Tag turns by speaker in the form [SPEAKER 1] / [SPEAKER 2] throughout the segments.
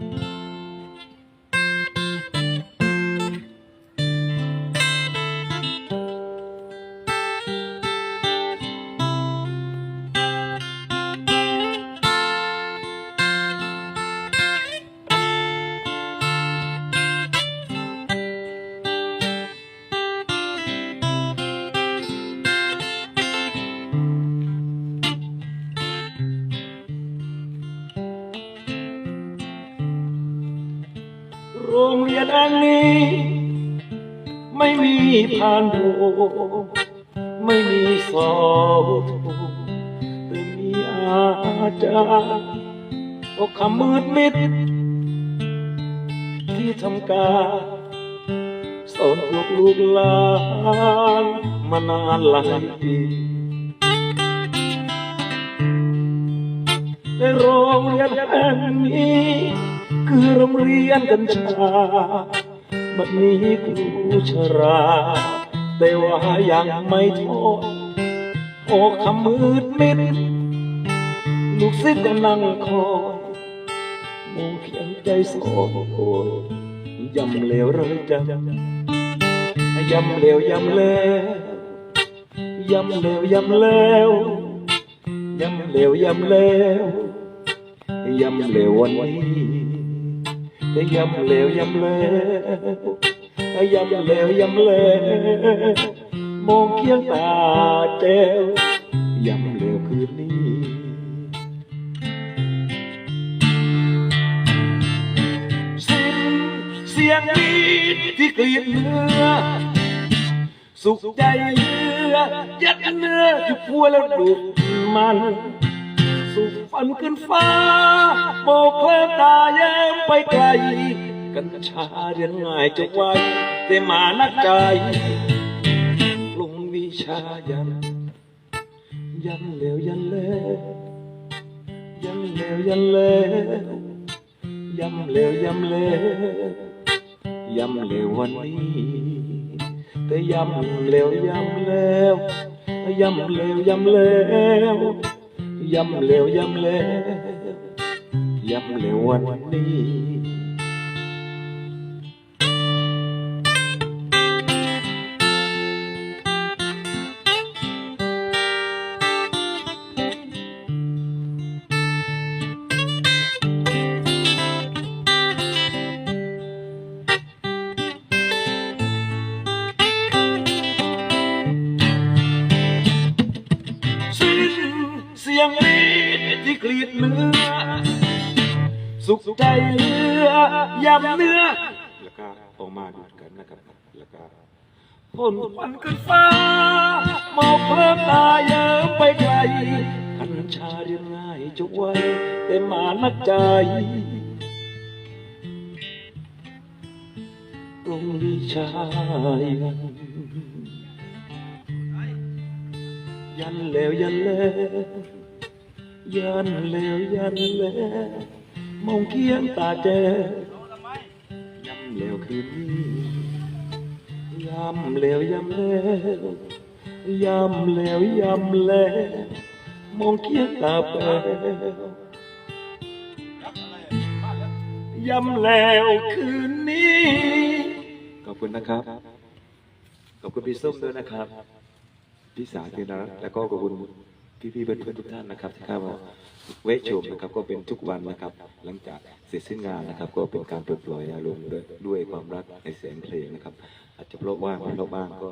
[SPEAKER 1] โรงเรียนแห่งนี้ ไม่มีพานโรงไม่มีสอบแต่มีอาจารย์ก็คำมืดมิด ที่ทำการสอนพวกลูกหลานมานานหลายปีในโรงเรียนแห่งนี้ คือโรงเรียนกัญชา บัดนี้ครูชรา แต่ว่ายังไม่ทอออกคำมืดมิด ลูกศิษย์ก็นั่งคอยมองเขียนใจโศกโอยยำเหลวเลยจังยำเหลวยำแล้วยำเหลวยำแล้วยำเหลวยำแล้วยำเหลววันนี้ แต่ยำเลวย้ำแล้วย้ำเลวย้ำแล้วมองเคียงตาแจ้วยำเลวคืนนี้สิ้นเสียงดีที่กลีดเนื้อสุขใจเนื้อยัดเนื้อที่พัวแล้วดุมัน ฝันขึ้นฟ้าโบกเคลื่อนตาแย้มไปไกล กัญชาเรียนง่ายจะไวแต่มานักใจลงวิชายัน ยันเหลวยันแล้วยันเหลวยันแล้วยำเหลวยำเหลวยำเหลววันนี้แต่ยำเหลวยำเหลวยำเหลวยำเหลว ยำเหลวยำเหลวยำเหลววันนี้ งลีที่กรีดเนื้อ สุขใจเหลือยำเนื้อ แล้วก็ออกมาดูดกันนะครับ แล้วก็พ่นควันขึ้นฟ้ามองเพลิมตาเยิ้มไปไกลกัญชาเรียงง่ายจะไวแต่หมานักใจตรงวิชายันยันแล้วยันแล้ว ยันแล้วยันแล้วมองเคียงตาแจยำแล้วคืนนี้ยำแล้วยำแล้วยำแล้วยำแล้วมองเคียงตาแปลยำแล้วคืนนี้ ขอบคุณนะครับ ขอบคุณพี่ส้มด้วยนะครับ พี่สาวที่น่ารักแล้วก็ขอบคุณ พี่ๆเพื่อนๆทุกท่านนะครับที่เข้ามาเวชชมนะครับก็เป็นทุกวันนะครับ หลังจากเสร็จสิ้นงานนะครับ ก็เป็นการปลดปล่อยอารมณ์ด้วยด้วยความรักในเสียงเพลงนะครับ อาจจะเพราะว่างไม่เพราะบ้างก็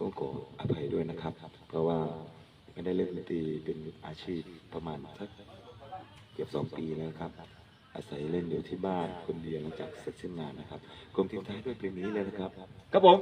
[SPEAKER 1] ต้องขออภัยด้วยนะครับ เพราะว่าไม่ได้เล่นดนตรีเป็นอาชีพประมาณสักเกือบสองปีแล้วครับ อาศัยเล่นอยู่ที่บ้านคนเดียวหลังจากเสร็จสิ้นงานนะครับกรมทีมท้ายด้วยเพลงนี้เลยนะครับครับผม